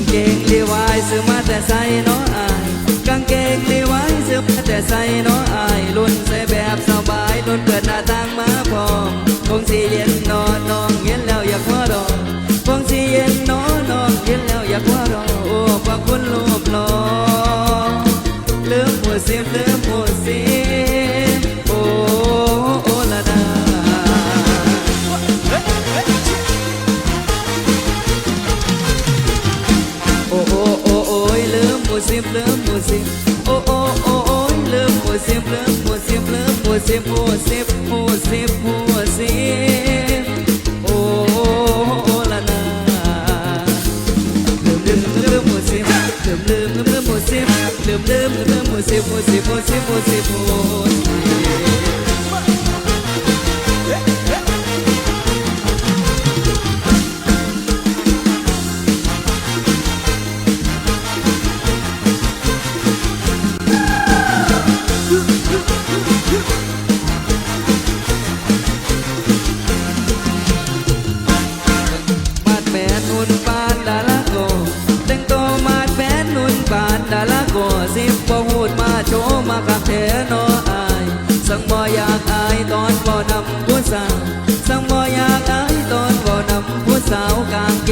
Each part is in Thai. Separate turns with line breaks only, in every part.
างเกงเลีวายสื้อมาแต่ใส่น้ออายกางเกงเลีวายสื้อมาแต่ใส่น้อ Você, você, você, você Oh, oh, oh la la Blum, blum, blum, você Blum, blum, blum, você Blum, blum, blum, você, você, você, você, você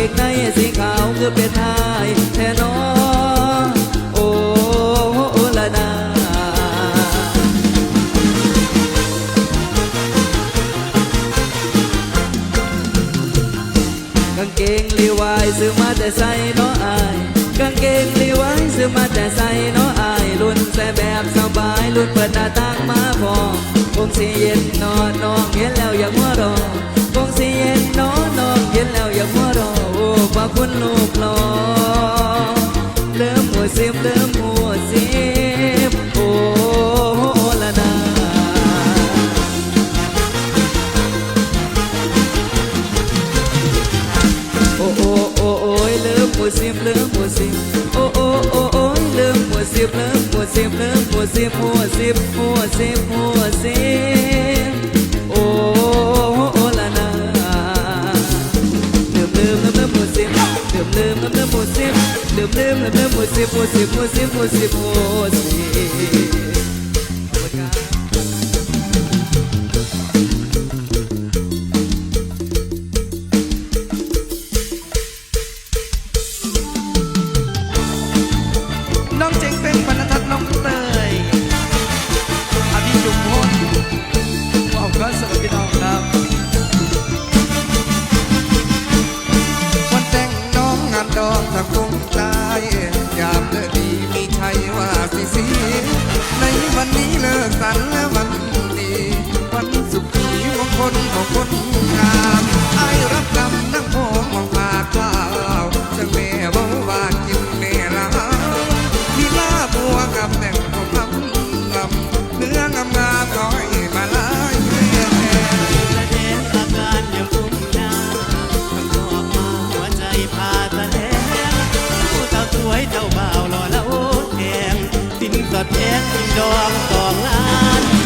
กในสีขาวเคือเป็นนาย bueno possível. Meu prêmio, meu possível, possível, possível, possível. อดแทนดอกสองล้าน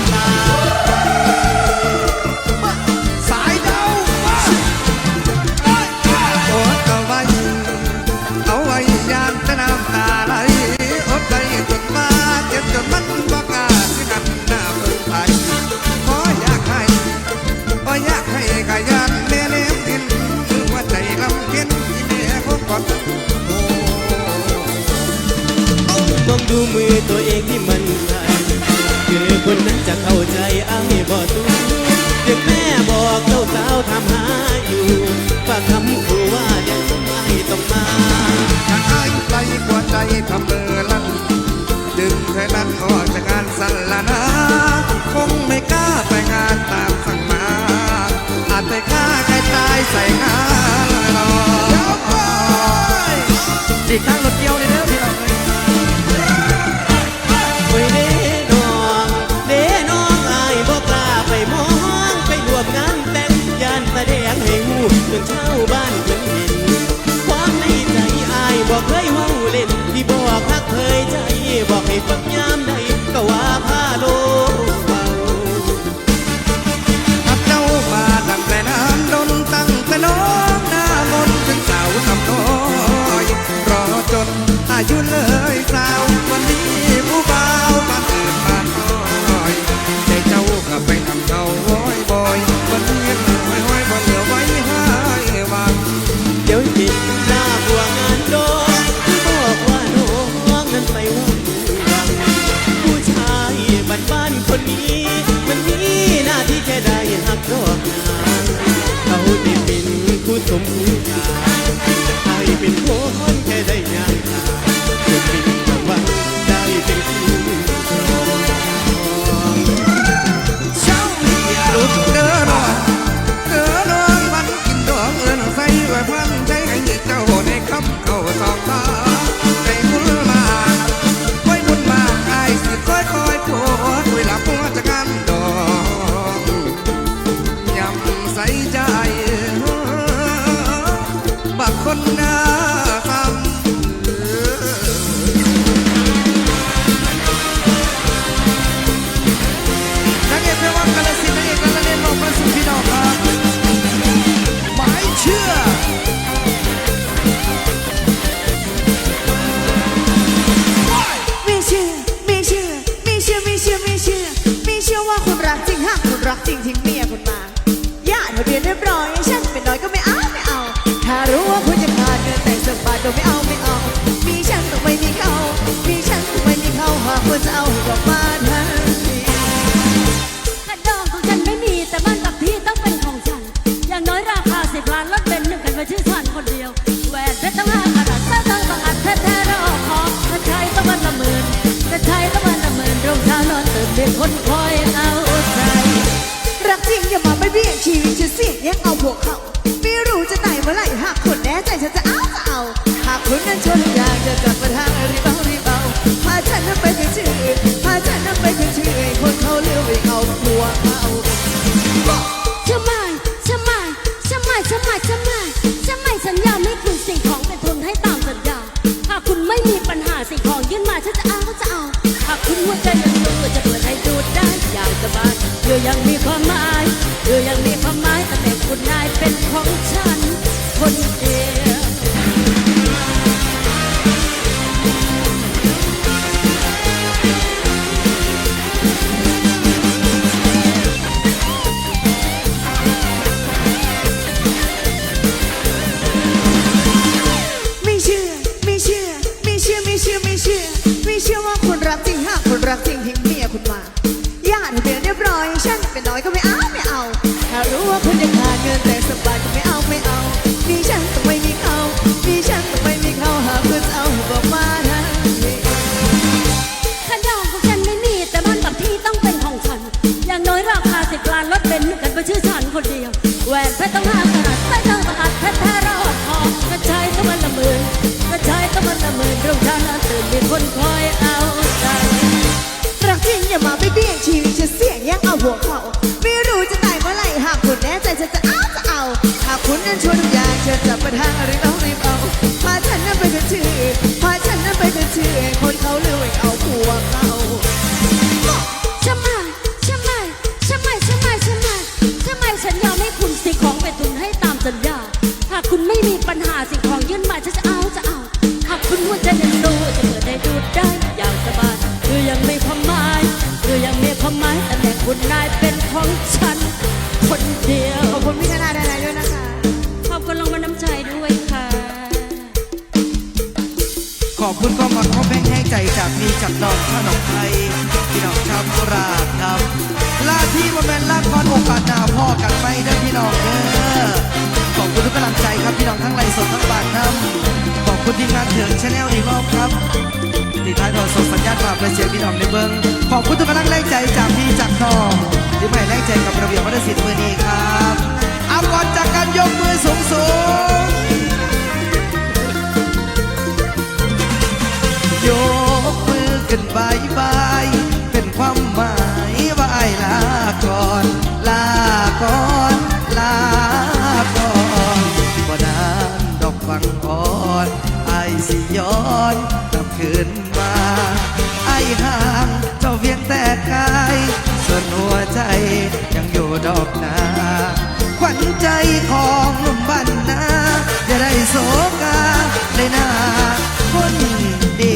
ชุนเลยสา
ว วันนี้ผู้บ่าวบ้านเกิบ้านน้
อยใจเจ้า
ก็ไปทำเขาห้อยบอย วันนี้ห้อ
ยห้อยบ่เห
ลือไว้ให้วันเดี๋
ยวติดหน้าบัวงา
นโดน
บอกว่าโน้องนั้นไม่วุ่นวังผู้ชายบ้านบ้านคนนี้ มันมีหน้าที่แค่ได้หักดอก จริง
ทิ้งเมียคุณมาญาติเบียนเรียบร้อยฉันเป็นน้อยก็ไม่เอาไม่เอา ถ้ารู้ว่าคุณจะขาดเงินแต่งสักบาทก็ไม่เอาไม่เอา มีฉันต้องไม่มีเขา มีฉันต้องไม่มีเขาหากคุณจะเอาก็มาทันที
กระดองของฉันไม่มีแต่บ้านกับที่ต้องเป็นของฉัน อย่างน้อยราคาสิบล้านรถเบนซ์หนึ่งกันไปชื่อฉันคนเดียวแหวนเพชรต้องห้ากระดาษเส้นทองต้องอัดแท้แท้รอคอถ้าใช้ต้องวันละหมื่นถ้าใช้ต้องวันละหมื่นรองเท้านอนเตื่นเป็นคนคอ
ชีวิตฉันเสี่ยงยังเอาพวกเขาไม่รู้จะไหนเมื่อไหร่หากคุณแน่ใจฉันจะเอาจะเอา หากคุณนั้นชนอยางจะกลับมาทางรีบเอารีบเอาพาฉันนั้นไปถึงชื่อพาฉันนั้นไปถึงชื่อคนเขาเลือกไปเอาพวกเขา
ทำไมทำไมทำไมทำไมทำไมทำไมสัญญาไม่คุณสิ่งของเป็นทนให้ตามสัญญาหากคุณไม่มีปัญหาสิ่งของยื่นมาฉันจะเอาก็จะเอาหากคุณหัวใจยัง สบายเธอยังมีความหมายเธอยังมีความหมายแต่เป็นคุณนายเป็นของฉันคนเดียว
ถ้ารู้ว่าคุณจะขาดเงินแต่สบายก็ไม่เอาไม่เอามีฉันต้องไม่มีเขามีฉันต้องไม่มีเขาหากคุณจะเอาบอกมาทันที
ขนมของฉันไม่มีแต่บ้านกับที่ต้องเป็นของฉัน อย่างน้อยราคาสิบล้านรถเบนซ์หนึ่งกันไปชื่อฉันคนเดียวแหวนเพชรต้องห้ากระดัษไม่ต้องประอัดเพชรแท้รอดคอก็ใช้ต้องวันละหมื่นก็ใช้ต้องวันละหมื่นรุ่งเช้านอนตื่นมีคนคอยเอาใจ
รักจริงอย่ามาไม่เบี้ยชีวิตฉันเสี่ยงยังเอาหัวเข่า คุณนายเป็นขอ
งฉัน คนเดียว
ขอบคุณพี่นานาดานายด้วยนะคะ
ขอบคุณลงมาน้ำใจด้วยค่ะ
ขอบคุณก็มาขอแบ่งให้ใจจากมีจากน้องชานองไทยพี่น้องชาวโคราชครับลาที่มาเป็นลาคอนโอกาสหน้าพ่อกันไปเด้อพี่น้องเด้อขอบคุณทุกกำลังใจครับพี่น้องทั้งไรสดทั้งบ้านน้ำขอบคุณทีมงานเถิงชาแนลอีกรอบครับ ที่ท้ายทอดสดสัญญาณฝาพและเสียงพี่น้องในเบิ้งขอบคุณทุกกำลังแรงใจจากพี่จากน้องที่ไม่แรงใจกับระเบียบวัฒนศิลป์มือนี้ครับเอาก่อนจากการยกมือสูงสูงยกมือขึ้นบายบาย ใจของหนุ่มบ้านนาจะได้โศกาได้นาคนเดี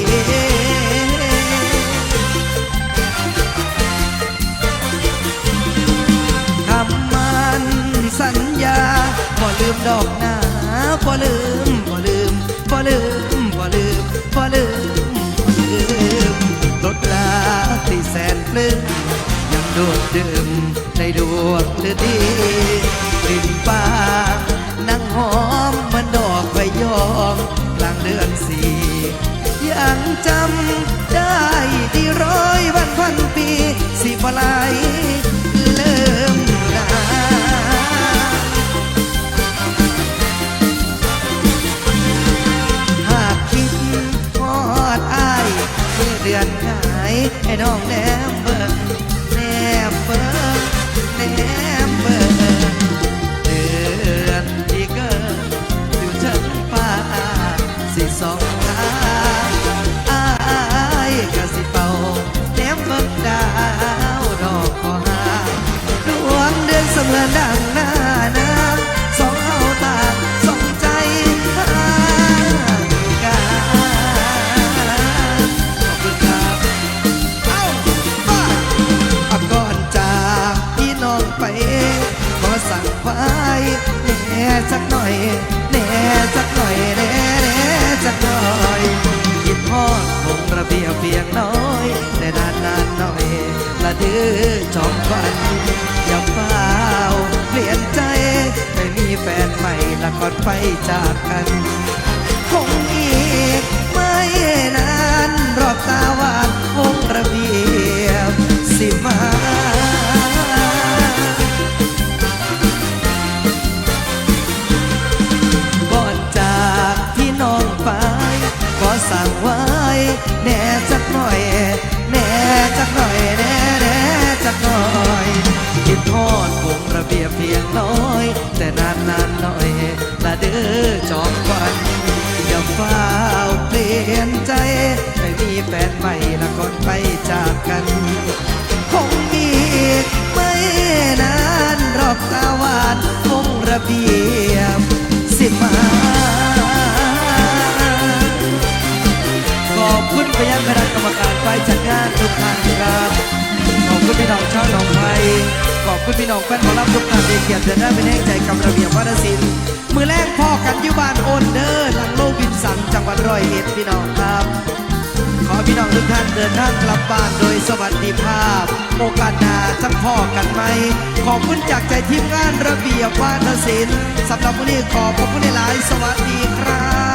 คำมันสัญญาพอลืมดอกนาพอลืมพอลืมพอลืมพอลืมพอลืมพอลดลาที่แสนปลื้มยังโดดเดิมในดวงฤดี กลิ่นป่านั่งหอมมันดอกใบยอมกลางเดือนสี่ยังจำได้ดีร้อยวันพันปีสิบลายเริ่มลาหากคิดทอดอายเมื่อเดือนหายให้น้องแน่ สักหน่อยแน่สักหน่อยแน่แน่สักหน่อยคิดฮอดคงระเบียบเพียงน้อยแต่นานนานหน่อยละดื้อจอมฟันอย่าเฝ้าเปลี่ยนใจไม่มีแฟนใหม่ละก่อนไปจากกัน ไปจากกัน คงอีกไม่นานรอบตาวานวงระเบียบสิมาขอบคุณไปยังคณะกรรมการฝ่ายจัดงานทุกท่านครับขอบคุณพี่น้องชาวหนองไผ่ขอบคุณพี่น้องแฟนหมอลำทุกท่านที่เกียรติเดินหน้าเป็นแห่งใจกับระเบียบวัฒนศิลป์มือแรกพ่อกันยู่บ้านโอนเดอร์หลังโลบินสันจังหวัดร้อยเอ็ดพี่น้องครับ ขอพี่น้องทุกท่านเดินทางกลับบ้านโดยสวัสดิภาพ โอกาสหน้าจะพ่อกันไหม ขอบคุณจากใจทีมงานระเบียบวาทศิลป์สำหรับวันนี้ขอบพระคุณหลาย สวัสดีครับ